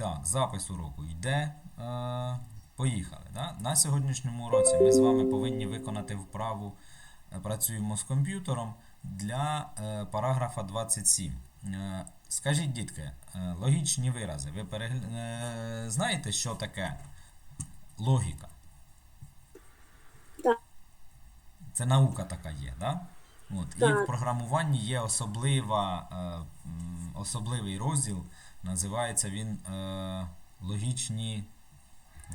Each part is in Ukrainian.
Так, запис уроку йде. Е, поїхали. Да? На сьогоднішньому уроці ми з вами повинні виконати вправу е, працюємо з комп'ютером для е, параграфа 27. Е, скажіть, дітки, е, логічні вирази. Ви перегля... е, знаєте, що таке логіка? Так. Це наука така є, да? От. І в програмуванні є особлива, е, особливий розділ, називається він е, логічні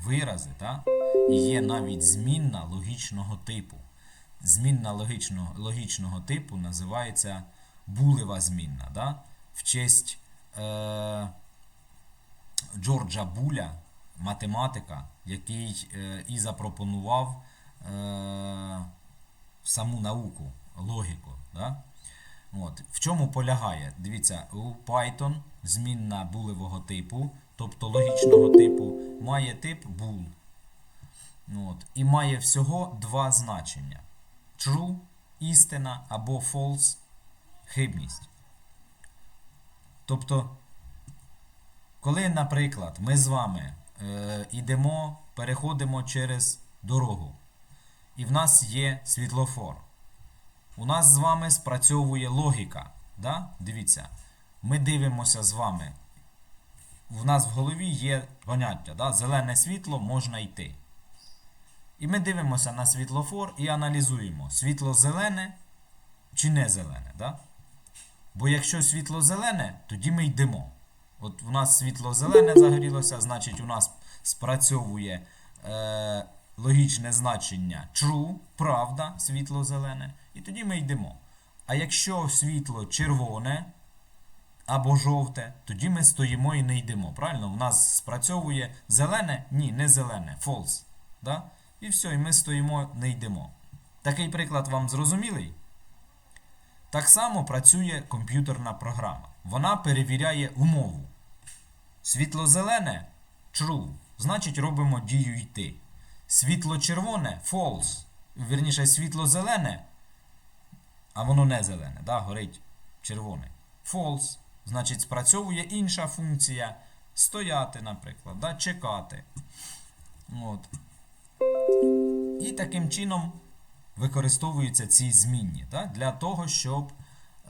вирази, да? і є навіть змінна логічного типу. Змінна логічного, логічного типу називається булева змінна. Да? В честь е, Джорджа Буля, математика, який е, і запропонував е, саму науку, логіку. Да? От. В чому полягає? Дивіться, у Python змінна булевого типу, тобто логічного типу, має тип bool. От. І має всього два значення: true істина або false хибність. Тобто, коли, наприклад, ми з вами е, йдемо, переходимо через дорогу, і в нас є світлофор. У нас з вами спрацьовує логіка. Да? Дивіться, ми дивимося з вами. В нас в голові є поняття, да? зелене світло можна йти. І ми дивимося на світлофор і аналізуємо, світло зелене чи не зелене. Да? Бо якщо світло зелене, тоді ми йдемо. От у нас світло зелене загорілося, значить у нас спрацьовує е, логічне значення true, правда, світло зелене, і тоді ми йдемо. А якщо світло червоне або жовте, тоді ми стоїмо і не йдемо. Правильно? У нас спрацьовує зелене? Ні, не зелене, false. Да? І все, і ми стоїмо, не йдемо. Такий приклад вам зрозумілий? Так само працює комп'ютерна програма. Вона перевіряє умову. Світло-зелене true, значить робимо дію йти. Світло-червоне false. Вірніше, світло-зелене, а воно не зелене, да, горить червоне. False. Значить, спрацьовує інша функція. Стояти, наприклад, да, чекати. От. І таким чином використовуються ці змінні да, для того, щоб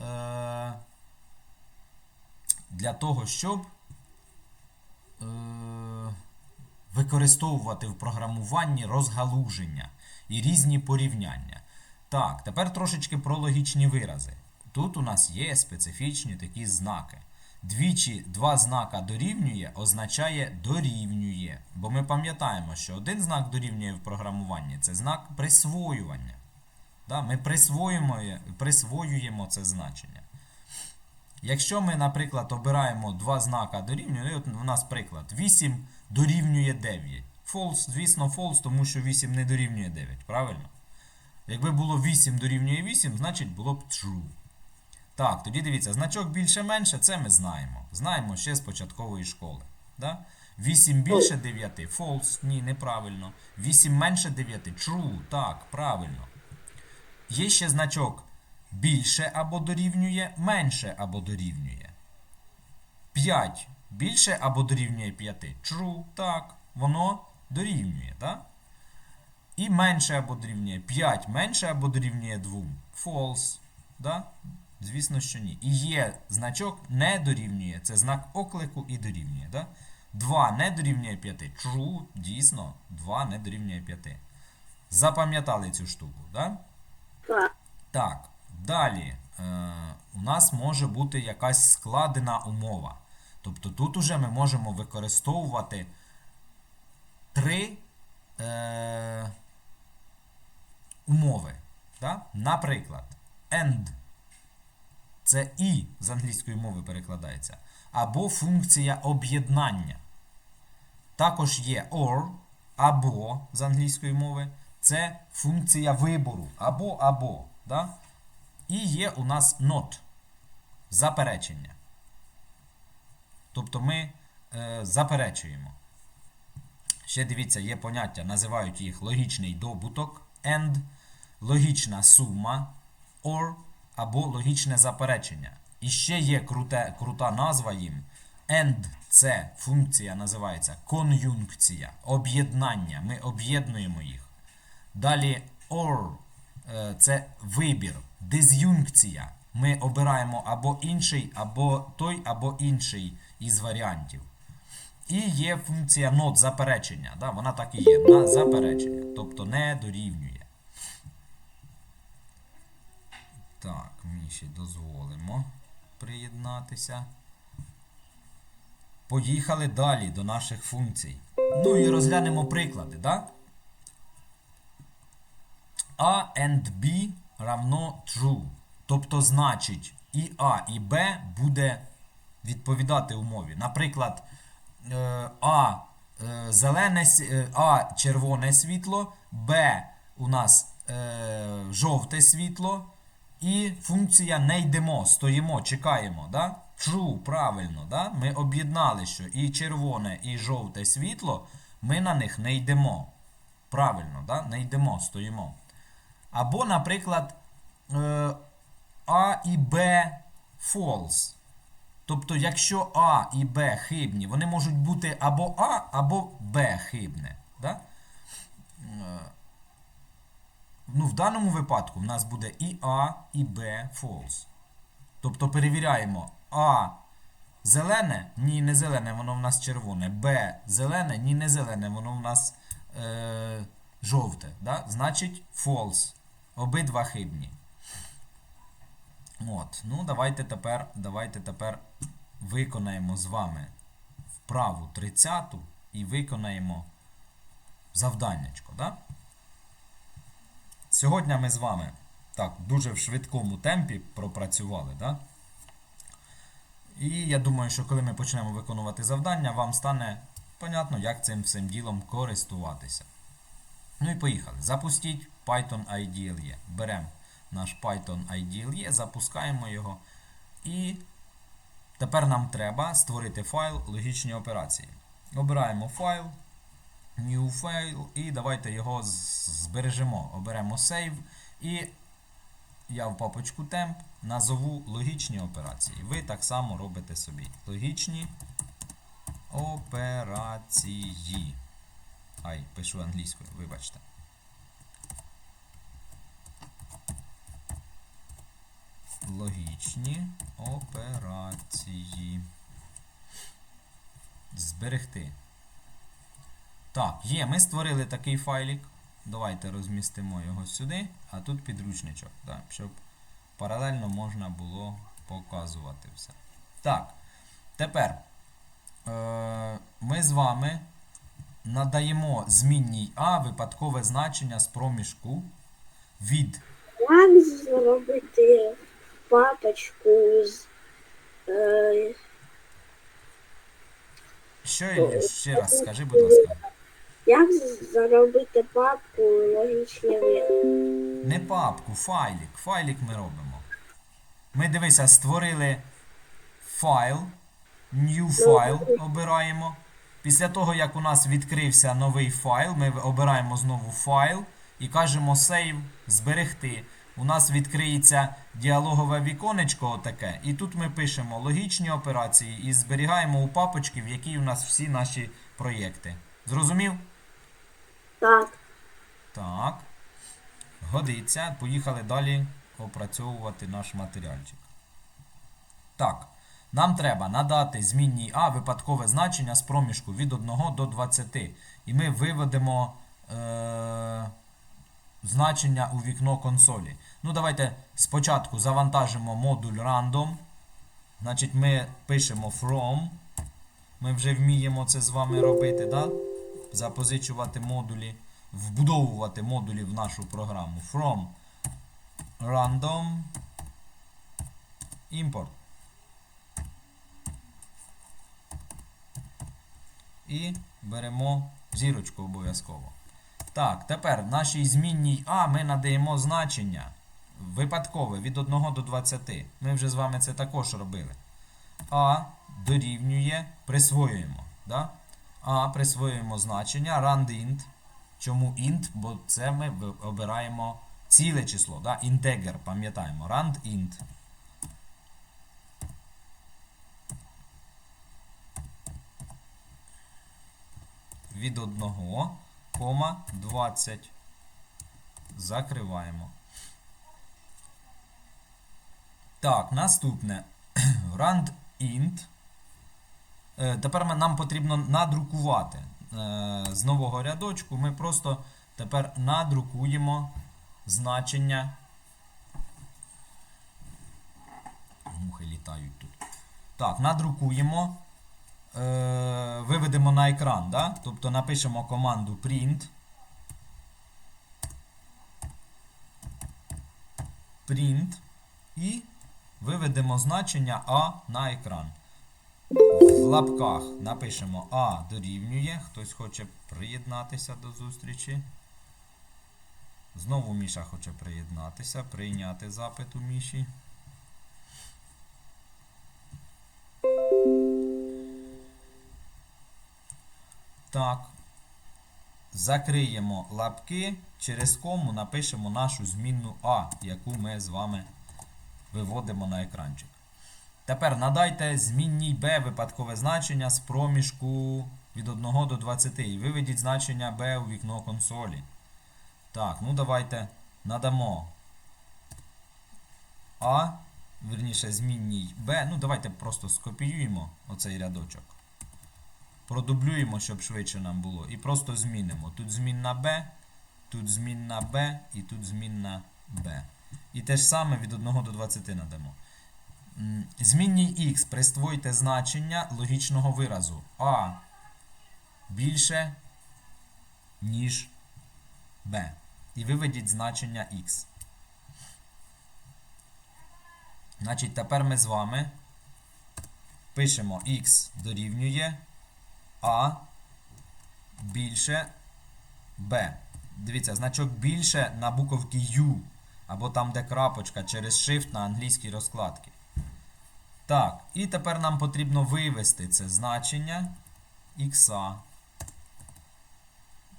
е, для того, щоб е, використовувати в програмуванні розгалуження і різні порівняння. Так, тепер трошечки про логічні вирази. Тут у нас є специфічні такі знаки. Двічі два знака дорівнює означає дорівнює. Бо ми пам'ятаємо, що один знак дорівнює в програмуванні це знак присвоювання. Да? Ми присвоюємо, присвоюємо це значення. Якщо ми, наприклад, обираємо два знака дорівнює, от у нас приклад 8 дорівнює 9. False, звісно, false, тому що 8 не дорівнює 9, правильно? Якби було 8 дорівнює 8, значить було б true. Так, тоді дивіться, значок більше-менше, це ми знаємо. Знаємо ще з початкової школи. Да? 8 більше 9 false, ні, неправильно. 8 менше 9 true, так, правильно. Є ще значок більше або дорівнює, менше або дорівнює. 5 більше або дорівнює 5. True, так, воно дорівнює, так? І менше або дорівнює 5 менше або дорівнює 2. False. Да? Звісно, що ні. І є значок не дорівнює. Це знак оклику і дорівнює. Да? 2 не дорівнює 5. True, дійсно, 2 не дорівнює 5. Запам'ятали цю штуку, да? Так. Так, далі е, у нас може бути якась складена умова. Тобто тут уже ми можемо використовувати три е, умови. Да? Наприклад, and. Це і з англійської мови перекладається. Або функція об'єднання. Також є or, або з англійської мови. Це функція вибору. Або або. Да? І є у нас not. Заперечення. Тобто ми е, заперечуємо. Ще дивіться, є поняття, називають їх логічний добуток, and, логічна сума, or або логічне заперечення. І ще є круте, крута назва їм. And Це функція називається кон'юнкція, об'єднання. Ми об'єднуємо їх. Далі or е, це вибір, диз'юнкція. Ми обираємо або інший, або той, або інший із варіантів. І є функція not заперечення. Да? Вона так і є. На заперечення. Тобто не дорівнює. Так, ще дозволимо приєднатися. Поїхали далі до наших функцій. Ну і розглянемо приклади, да? A and B равно true. Тобто, значить, і А, і Б буде відповідати умові. Наприклад, е, А е, зелене, е, А червоне світло, Б у нас жовте світло. І функція не йдемо, стоїмо, чекаємо. Да? True, правильно. Да? Ми об'єднали, що і червоне, і жовте світло, ми на них не йдемо. Правильно, да? не йдемо, стоїмо. Або, наприклад, А і Б false. Тобто, якщо А і Б хибні, вони можуть бути або А, або Б хибне. Да? Е, Ну, в даному випадку в нас буде і А, і Б false. Тобто перевіряємо А зелене, ні, не зелене, воно в нас червоне. Б зелене, ні, не зелене, воно в нас е, жовте. Да? Значить false. Обидва хибні. От. Ну, давайте тепер, давайте тепер виконаємо з вами вправу 30 і виконаємо завданнячко. Да? Сьогодні ми з вами так, дуже в швидкому темпі пропрацювали. Да? І я думаю, що коли ми почнемо виконувати завдання, вам стане понятно, як цим всім ділом користуватися. Ну і поїхали. Запустіть Python IDLE. Беремо наш Python IDLE, запускаємо його. І тепер нам треба створити файл логічні операції. Обираємо файл, New файл, і давайте його збережемо. Оберемо Save. І я в папочку temp назову логічні операції. Ви так само робите собі. Логічні операції. Ай, пишу англійською, вибачте. Логічні операції. Зберегти. Так, є, ми створили такий файлик. Давайте розмістимо його сюди, а тут підручничок, да, щоб паралельно можна було показувати все. Так, тепер е- ми з вами надаємо змінній А випадкове значення з проміжку від. Як зробити папочку з е, Що Ілля, ще раз скажи, будь ласка. як зробити папку логічні вирази? Не папку, файлик. Файлик ми робимо. Ми дивися, створили файл. New файл обираємо. Після того, як у нас відкрився новий файл, ми обираємо знову файл і кажемо Save, зберегти. У нас відкриється діалогове віконечко отаке. І тут ми пишемо логічні операції і зберігаємо у папочці, в якій у нас всі наші проєкти. Зрозумів? Так, Так. Годиться. Поїхали далі опрацьовувати наш матеріальчик. Так. Нам треба надати змінній А випадкове значення з проміжку від 1 до 20. І ми виведемо е- значення у вікно консолі. Ну, давайте спочатку завантажимо модуль random. Значить, ми пишемо from. Ми вже вміємо це з вами робити, да? запозичувати модулі, вбудовувати модулі в нашу програму. From random import. І беремо зірочку обов'язково. Так, тепер нашій змінній А ми надаємо значення випадкове від 1 до 20. Ми вже з вами це також робили. А дорівнює, присвоюємо. Да? А присвоюємо значення randint. Чому int? Бо це ми обираємо ціле число. Да? Integer, пам'ятаємо. randint. від 1, кома 20. Закриваємо. Так, наступне. Rand int. Е, Тепер нам потрібно надрукувати. Е, З нового рядочку ми просто тепер надрукуємо значення. Мухи літають тут. Так, надрукуємо. Е, Виведемо на екран, да? тобто напишемо команду print. Print і виведемо значення А на екран. В лапках напишемо А дорівнює. Хтось хоче приєднатися до зустрічі. Знову Міша хоче приєднатися, прийняти запит у Міші. Так. Закриємо лапки. Через кому напишемо нашу змінну А, яку ми з вами виводимо на екранчик. Тепер надайте змінній b випадкове значення з проміжку від 1 до 20 і виведіть значення b у вікно консолі. Так, ну давайте надамо А, верніше змінній b. Ну, давайте просто скопіюємо оцей рядочок. Продублюємо, щоб швидше нам було. І просто змінимо. Тут змінна b, тут змінна b і тут змінна b. І те ж саме від 1 до 20 надамо. Змінній x присвоїте значення логічного виразу А більше, ніж b. І виведіть значення x. Значить, тепер ми з вами пишемо x дорівнює А більше b. Дивіться, значок більше на буковці U. Або там, де крапочка через Shift на англійській розкладці. Так, і тепер нам потрібно вивести це значення x.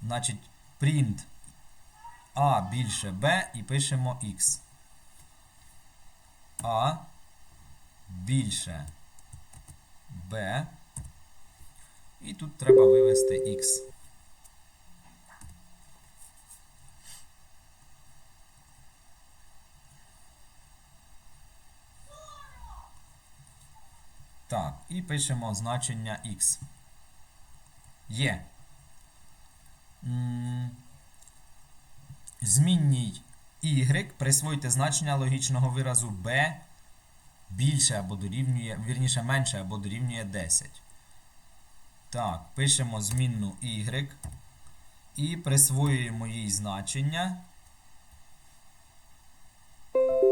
Значить, print a більше b і пишемо x. a більше b. І тут треба вивести x. Так, і пишемо значення x. Є. Змінній y присвоїте значення логічного виразу b більше або дорівнює, вірніше менше або дорівнює 10. Так, пишемо змінну y і присвоюємо їй значення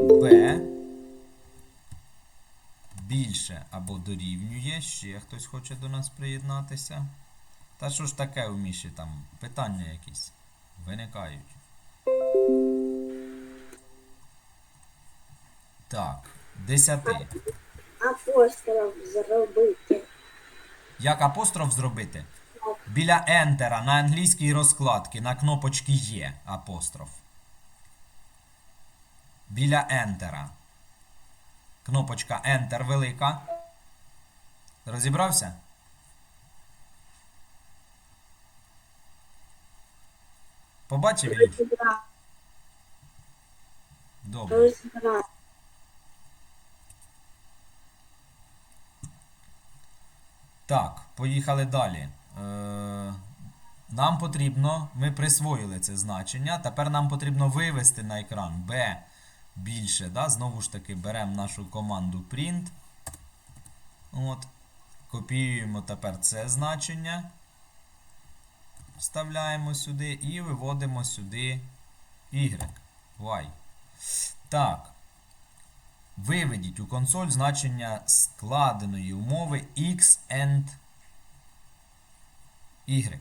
b більше або дорівнює. Ще хтось хоче до нас приєднатися. Та що ж таке у Міші там? Питання якісь виникають. Так, 10. Апостроф зробити. Як апостроф зробити? Біля Ентера на англійській розкладці на кнопочці є апостроф. Біля Ентера. Кнопочка Enter велика. Розібрався? Побачив. Добре. Так, поїхали далі. Е, нам потрібно, ми присвоїли це значення. Тепер нам потрібно вивести на екран B більше. Да? Знову ж таки, беремо нашу команду print. От. Копіюємо тепер це значення. Вставляємо сюди і виводимо сюди Y. Y. Так. Виведіть у консоль значення складеної умови x and y.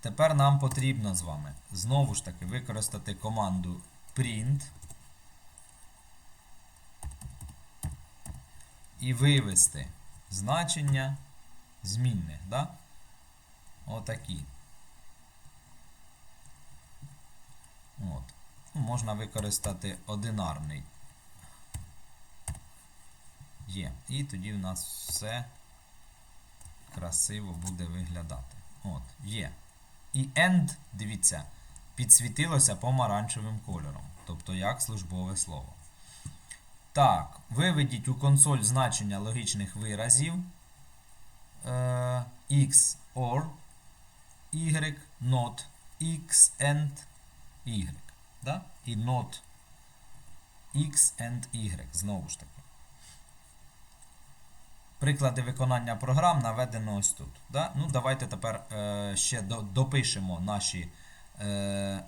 Тепер нам потрібно з вами знову ж таки використати команду print і вивести значення змінних. Да? Отакі. От. Можна використати одинарний. Є. І тоді в нас все красиво буде виглядати. От, є. І end, дивіться, підсвітилося помаранчевим кольором. Тобто як службове слово. Так, виведіть у консоль значення логічних виразів е, x or y, not x and y. Да? І not x and y. Знову ж таки. Приклади виконання програм наведено ось тут. Да? Ну, давайте тепер е, ще до, допишемо наші е,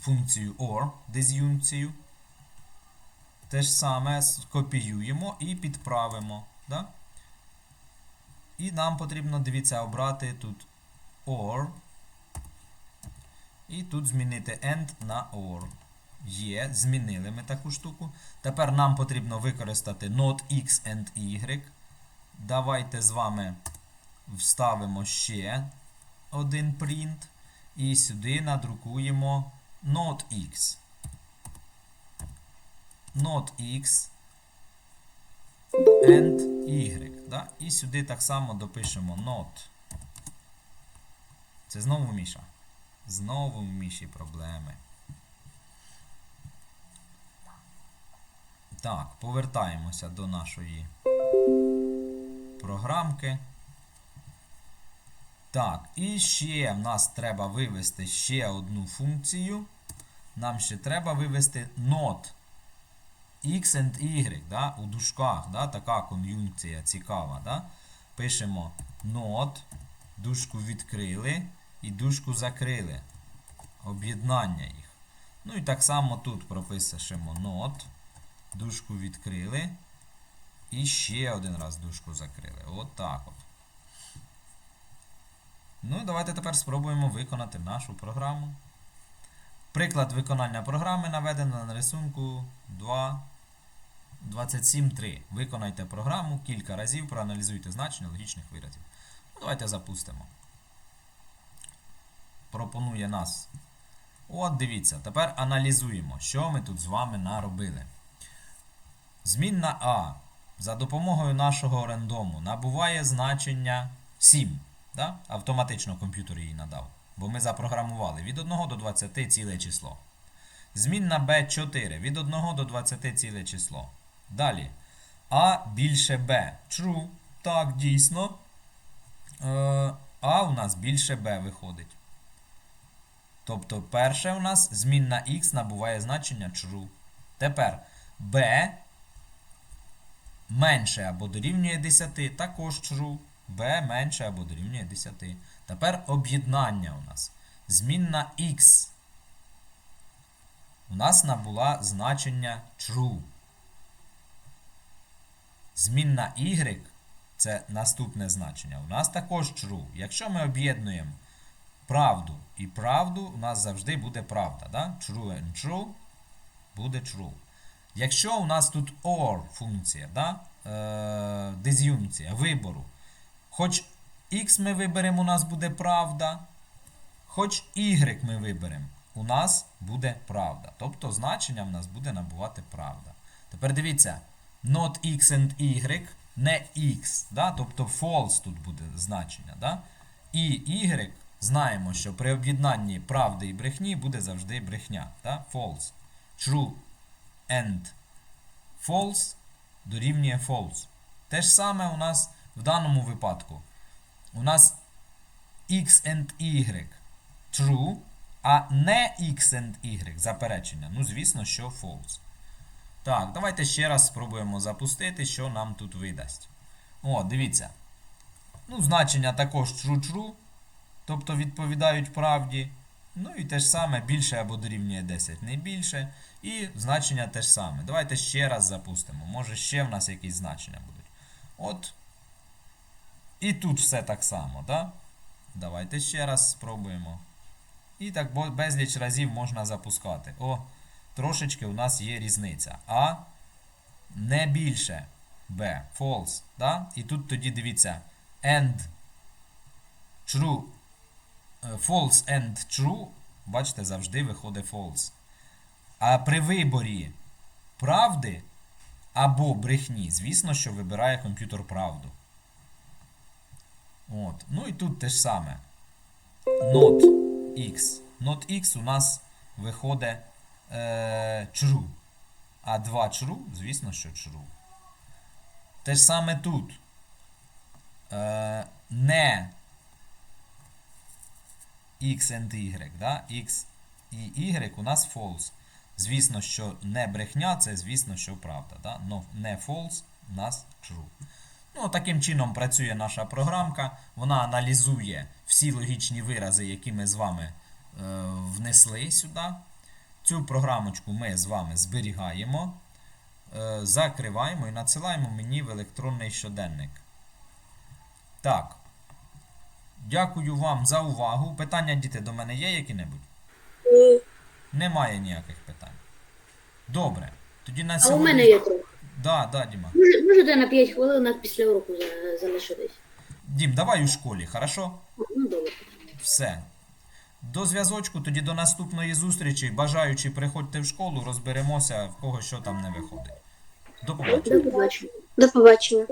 функцію OR, диз'юнкцію. Те ж саме скопіюємо і підправимо. Да? І нам потрібно, дивіться, обрати тут OR. І тут змінити AND на OR. Є, змінили ми таку штуку. Тепер нам потрібно використати not X and Y. Давайте з вами вставимо ще один print. І сюди надрукуємо not X. Not X and Y. Да? І сюди так само допишемо not. Це знову Міша. Знову в Міші проблеми. Так, повертаємося до нашої програмки. Так, і ще в нас треба вивести ще одну функцію. Нам ще треба вивести not x and y да, у дужках. Да, така кон'юнкція цікава. Да? Пишемо not, дужку відкрили і дужку закрили. Об'єднання їх. Ну і так само тут прописуємо not, дужку відкрили. І ще один раз дужку закрили. От так от. Ну давайте тепер спробуємо виконати нашу програму. Приклад виконання програми наведено на рисунку 2. 27.3. Виконайте програму кілька разів, проаналізуйте значення логічних виразів. Ну, давайте запустимо. Пропонує нас. От, дивіться, тепер аналізуємо, що ми тут з вами наробили. Змінна А за допомогою нашого рандому набуває значення 7. Да? Автоматично комп'ютер її надав. Бо ми запрограмували від 1 до 20 ціле число. Змінна B4 від 1 до 20 ціле число. Далі. А більше Б. True. Так, дійсно. Е, А у нас більше Б виходить. Тобто, перше у нас змінна X набуває значення true. Тепер B менше або дорівнює 10, також true. B менше або дорівнює 10. Тепер об'єднання у нас. Змінна X. У нас набула значення true. Змінна Y це наступне значення. У нас також true. Якщо ми об'єднуємо правду і правду, у нас завжди буде правда. Да? True and true буде true. Якщо у нас тут OR функція, да? е, диз'юнкція, вибору, хоч X ми виберемо, у нас буде правда, хоч Y ми виберемо, у нас буде правда. Тобто значення в нас буде набувати правда. Тепер дивіться, not X and Y, не X, да? тобто false тут буде значення. Да? І Y знаємо, що при об'єднанні правди і брехні буде завжди брехня. Да? False. True and false дорівнює false. Те ж саме у нас в даному випадку. У нас x and y true, а не x and y заперечення. Ну, звісно, що false. Так, давайте ще раз спробуємо запустити, що нам тут видасть. О, дивіться. Ну, значення також true-true, тобто відповідають правді. Ну і те ж саме більше або дорівнює 10, не більше. І значення те ж саме. Давайте ще раз запустимо. Може ще в нас якісь значення будуть. От. І тут все так само, да? Давайте ще раз спробуємо. І так безліч разів можна запускати. О, трошечки у нас є різниця. А не більше Б. False. Да? І тут тоді дивіться. And true. Е, False and true. Бачите, завжди виходить false. А при виборі правди або брехні, звісно, що вибирає комп'ютер правду. Ну і тут те ж саме. Not x. Not x у нас виходить е, true. А 2 true, звісно, що true. Те ж саме тут. Е, не x and y, да? x і y у нас false. Звісно, що не брехня, це звісно, що правда. Да? Но не false, у нас true. Ну, таким чином працює наша програмка. Вона аналізує всі логічні вирази, які ми з вами е, внесли сюди. Цю програмочку ми з вами зберігаємо, е, закриваємо і надсилаємо мені в електронний щоденник. Так. Дякую вам за увагу. Питання, діти, до мене є які-небудь? Ні. Немає ніяких питань. Добре. Тоді на А у мене є трохи. Да, да, Діма. Може- Можете на 5 хвилин після уроку залишитись? Дім, давай у школі, хорошо? Ну, добре. Все. До зв'язочку, тоді до наступної зустрічі. Бажаючи, приходьте в школу, розберемося, в кого що там не виходить. До побачення. До побачення. До побачення.